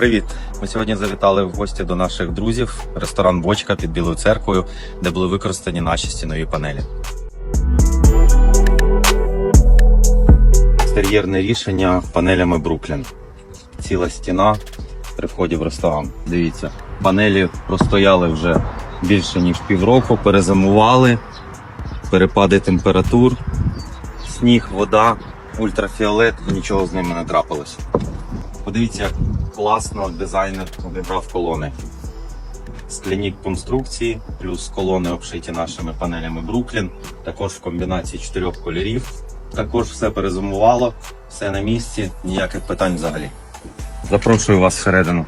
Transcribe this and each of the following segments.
привіт! Ми сьогодні завітали в гості до наших друзів, ресторан Бочка під Білою церквою, де були використані наші стінові панелі. Екстер'єрне рішення панелями Бруклін. Ціла стіна при вході в ресторан. Дивіться, панелі простояли вже більше ніж півроку, перезимували, перепади температур, сніг, вода, ультрафіолет, і нічого з ними не трапилося. Подивіться, як класно дизайнер обібрав колони. Скляні конструкції, плюс колони обшиті нашими панелями Бруклін. Також в комбінації чотирьох кольорів. Також все перезумувало, все на місці, ніяких питань взагалі. Запрошую вас всередину.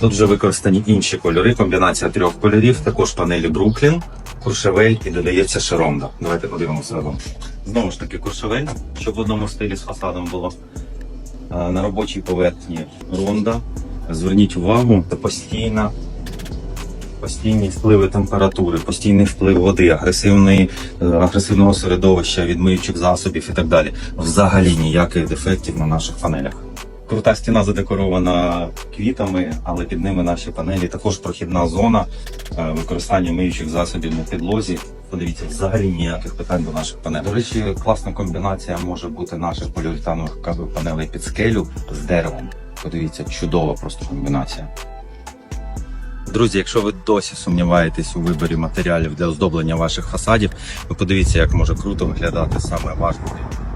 Тут вже використані інші кольори, комбінація трьох кольорів, також панелі Бруклін, Куршевель і додається Шеронда. Давайте подивимося разом. Знову ж таки, Куршевель, щоб в одному стилі з фасадом було. На робочій поверхні ронда. Зверніть увагу, це постійна, постійні впливи температури, постійний вплив води, агресивної, е, агресивного середовища, відмиючих засобів і так далі. Взагалі ніяких дефектів на наших панелях. Крута стіна задекорована квітами, але під ними наші панелі також прохідна зона е, використання миючих засобів на підлозі. Подивіться, взагалі ніяких питань до наших панелей. До речі, класна комбінація може бути наших поліуретанових кабель панелей під скелю з деревом. Подивіться, чудова просто комбінація. Друзі, якщо ви досі сумніваєтесь у виборі матеріалів для оздоблення ваших фасадів, ви подивіться, як може круто виглядати саме ваш будинок.